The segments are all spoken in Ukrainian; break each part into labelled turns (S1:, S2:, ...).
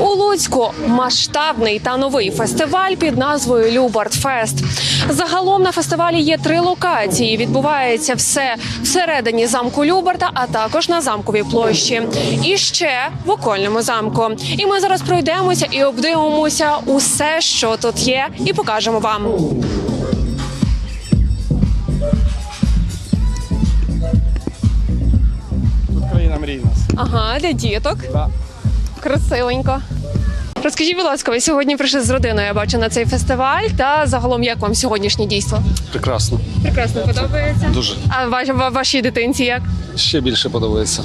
S1: У Луцьку масштабний та новий фестиваль під назвою Любартфест. Загалом на фестивалі є три локації. Відбувається все всередині замку Любарта, а також на замковій площі. І ще в окольному замку. І ми зараз пройдемося і обдивимося усе, що тут є, і покажемо вам.
S2: Тут країна мрій нас.
S1: Ага, для діток.
S2: Да.
S1: Красивенько. Розкажіть, будь ласка, ви сьогодні прийшли з родиною, я бачу на цей фестиваль. Та загалом як вам сьогоднішнє дійство?
S3: Прекрасно,
S1: Прекрасно подобається.
S3: дуже
S1: А ваш, вашій дитинці як?
S3: ще більше подобається.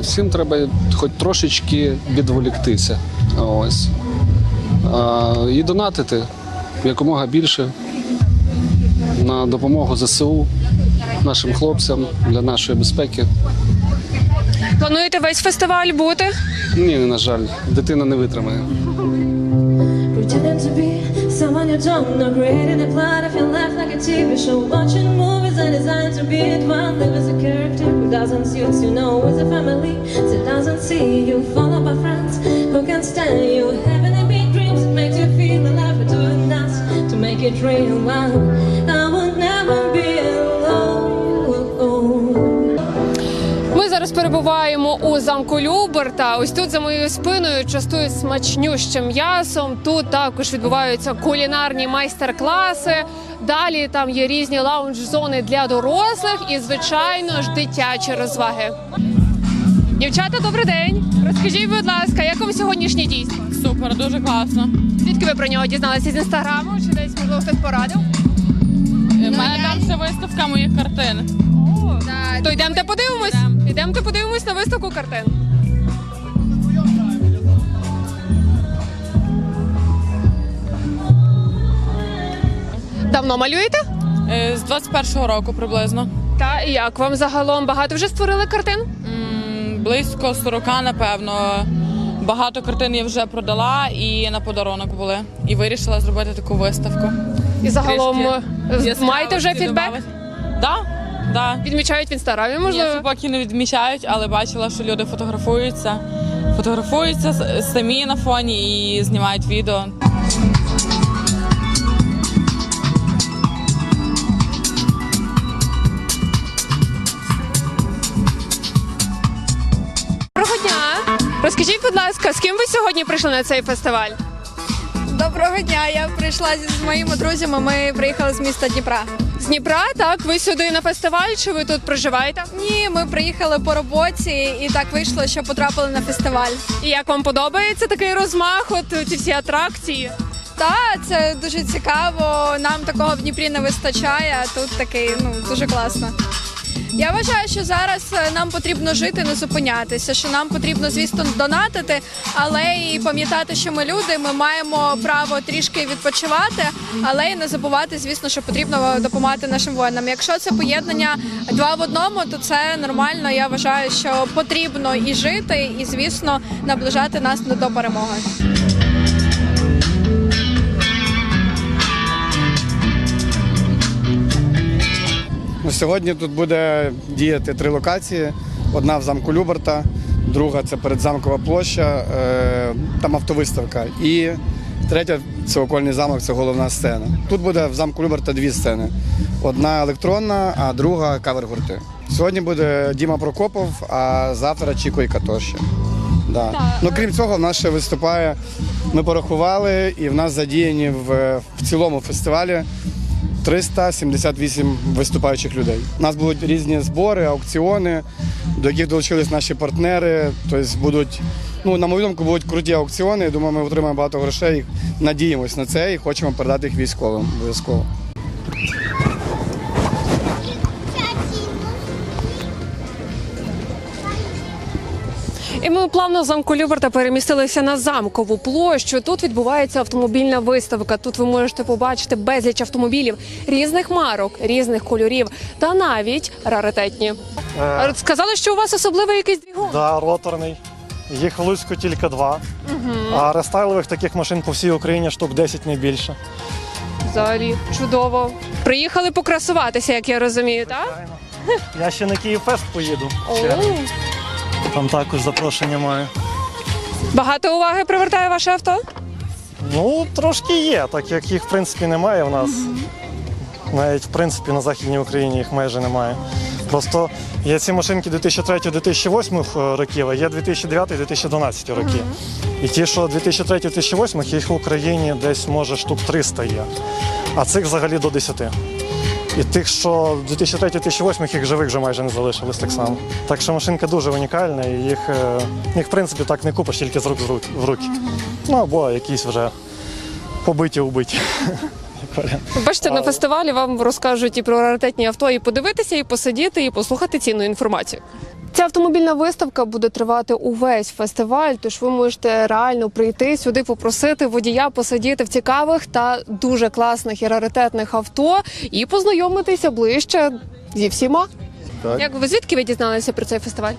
S3: Всім треба хоч трошечки відволіктися. Ось. А, і донатити якомога більше на допомогу ЗСУ, нашим хлопцям для нашої безпеки.
S1: Плануєте весь фестиваль бути?
S3: Ні, на жаль, дитина не витримає.
S4: Pretending to be someone you don't know, creating a plot of your life like a TV show, watching movies that designed to be it while live as a character who doesn't suit you know as a family that doesn't see you, followed by friends who can stand you, having a big dreams that makes you feel alive, but doing nothing to make it real. Wow,
S1: зараз перебуваємо у замку Люберта. Ось тут за моєю спиною частують смачнющим м'ясом. Тут також відбуваються кулінарні майстер-класи. Далі там є різні лаунж-зони для дорослих і, звичайно ж, дитячі розваги. Дівчата, добрий день. Розкажіть, будь ласка, як вам сьогоднішнє дійство?
S5: Супер, дуже класно.
S1: Звідки ви про нього дізналися з інстаграму? Чи десь можливо хтось порадив?
S5: Виставка моїх картин.
S1: То йдемте подивимось. Йдемте подивимось на виставку картин. Давно малюєте?
S5: Е, З 21-го року приблизно.
S1: Та і як вам загалом багато вже створили картин?
S5: М, Близько 40, напевно. Багато картин я вже продала і на подарунок були. І вирішила зробити таку виставку.
S1: І загалом
S5: Трішки
S1: е, маєте вже фідбек?
S5: Да, да.
S1: Відмічають в інстаграмі,
S5: Ні,
S1: можливо.
S5: не відмічають, але бачила, що люди фотографуються. Фотографуються с- самі на фоні і знімають відео.
S1: Доброго дня. Розкажіть, будь ласка, з ким ви сьогодні прийшли на цей фестиваль?
S6: Доброго дня. Я прийшла зі з моїми друзями. Ми приїхали з міста Дніпра.
S1: З Дніпра, так? Ви сюди на фестиваль чи ви тут проживаєте?
S6: Ні, ми приїхали по роботі, і так вийшло, що потрапили на фестиваль.
S1: І як вам подобається такий розмах? От ці всі атракції?
S6: Та це дуже цікаво. Нам такого в Дніпрі не вистачає. а Тут такий ну дуже класно. Я вважаю, що зараз е, нам потрібно жити, не зупинятися. Що нам потрібно, звісно, донатити, але і пам'ятати, що ми люди. Ми маємо право трішки відпочивати, але і не забувати, звісно, що потрібно допомагати нашим воїнам. Якщо це поєднання два в одному, то це нормально. Я вважаю, що потрібно і жити, і звісно, наближати нас до перемоги.
S2: Ну, сьогодні тут буде діяти три локації: одна в замку Люберта, друга це передзамкова площа, е, там автовиставка. І третя це окольний замок, це головна сцена. Тут буде в замку Люберта дві сцени: одна електронна, а друга кавер-гурти. Сьогодні буде Діма Прокопов, а завтра Чіко і Катоші. Да. Ну, крім цього, в нас ще виступає. Ми порахували, і в нас задіяні в, в цілому фестивалі 378 виступаючих людей. У нас будуть різні збори, аукціони, до яких долучились наші партнери. Тобто будуть, ну на мою думку, будуть круті аукціони. Думаю, ми отримаємо багато грошей. Надіємось на це і хочемо передати їх військовим обов'язково.
S1: І ми плавно з замку Люберта перемістилися на замкову площу. Тут відбувається автомобільна виставка. Тут ви можете побачити безліч автомобілів різних марок, різних кольорів та навіть раритетні. А от Сказали, що у вас особливий якийсь двигун.
S7: Да, роторний. Їх в Луцьку тільки два. А рестайлових таких машин по всій Україні штук 10 не більше.
S1: Взагалі чудово. Приїхали покрасуватися, як я розумію, так?
S7: Я ще на Київфест поїду. Ще.
S1: О,
S7: Там також запрошення маю.
S1: Багато уваги привертає ваше авто?
S7: Ну, трошки є, так як їх в принципі немає в нас. Навіть в принципі на Західній Україні їх майже немає. Просто є ці машинки 2003-2008 років, а є 2009-2012 роки. І ті, що 2003-2008, їх в Україні десь може штук 300 є, а цих взагалі до 10. І тих, що 2003-2008 їх живих вже майже не залишилось так само. Так що машинка дуже унікальна, і їх, е, їх в принципі так не купиш тільки з рук з рук- в руки. Ну або якісь вже побиті убиті.
S1: Бачите, на фестивалі вам розкажуть і про раритетні авто, і подивитися, і посидіти, і послухати цінну інформацію. Ця автомобільна виставка буде тривати увесь фестиваль, тож ви можете реально прийти сюди, попросити водія посидіти в цікавих та дуже класних і раритетних авто і познайомитися ближче зі всіма.
S8: Так.
S1: Як ви звідки ви дізналися про цей фестиваль?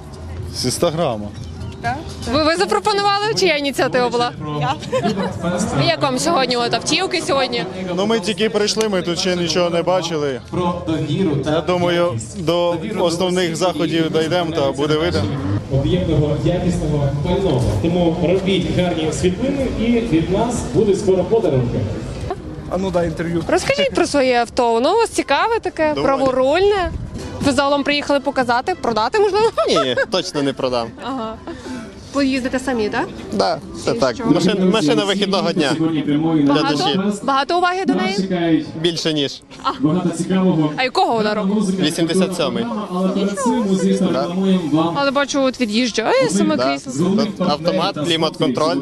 S8: З інстаграма.
S1: Ви, ви запропонували, чия ініціатива була? Я. Як вам сьогодні от автівки сьогодні?
S8: Ну ми тільки прийшли, ми тут ще нічого не бачили. Про довіру Я думаю, до основних заходів дійдемо, та буде видно.
S9: об'ємного, якісного, пального. Тому робіть гарні світлини і від нас буде скоро подарунки. А ну дай інтерв'ю.
S1: Розкажіть про своє авто. Воно у вас цікаве таке,
S8: Доволі.
S1: праворульне. Ви залом приїхали показати, продати можливо?
S10: Ні, точно не продам.
S1: Ага. Поїздите самі, так?
S10: Да, це так.
S1: що?
S10: Машина, машина вихідного дня.
S9: Прямої на
S1: Багато, багато уваги до неї?
S10: Більше ніж.
S9: багато цікавого.
S1: А якого вона року?
S9: Музика,
S10: 87-й.
S9: Але перед цим, звісно, рекламуємо вам
S1: Але бачу, от від'їжджає саме
S10: Да.
S1: крісло.
S10: Тут автомат, клімат-контроль,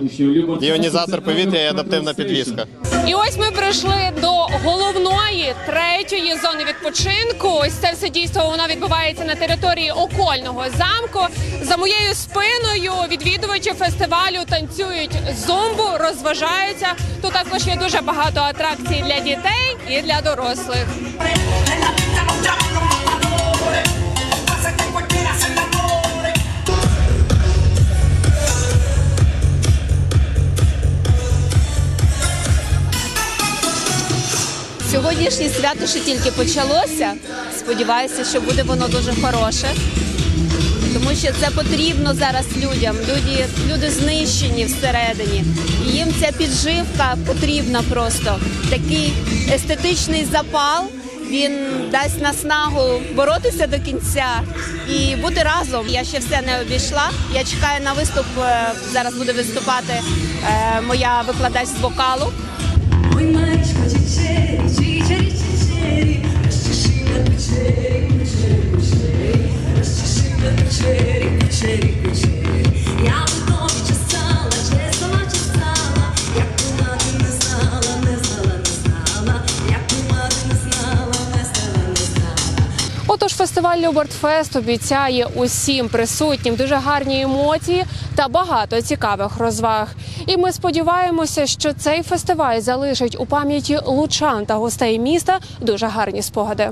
S10: іонізатор повітря і адаптивна підвізка.
S1: І ось ми прийшли до головної третьої зони відпочинку. Ось це все дійство воно відбувається на території окольного замку. За моєю спиною відвідувачі фестивалю танцюють зумбу, розважаються. Тут також є дуже багато атракцій для дітей і для дорослих.
S11: Сьогоднішнє свято ще тільки почалося. Сподіваюся, що буде воно дуже хороше. Тому що це потрібно зараз людям. Люди, люди знищені всередині. І їм ця підживка потрібна просто. Такий естетичний запал. Він дасть наснагу боротися до кінця і бути разом. Я ще все не обійшла. Я чекаю на виступ. Е, Зараз буде виступати е, моя викладач з вокалу.
S1: Отож, фестиваль Любертфест обіцяє усім присутнім дуже гарні емоції та багато цікавих розваг. І ми сподіваємося, що цей фестиваль залишить у пам'яті лучан та гостей міста дуже гарні спогади.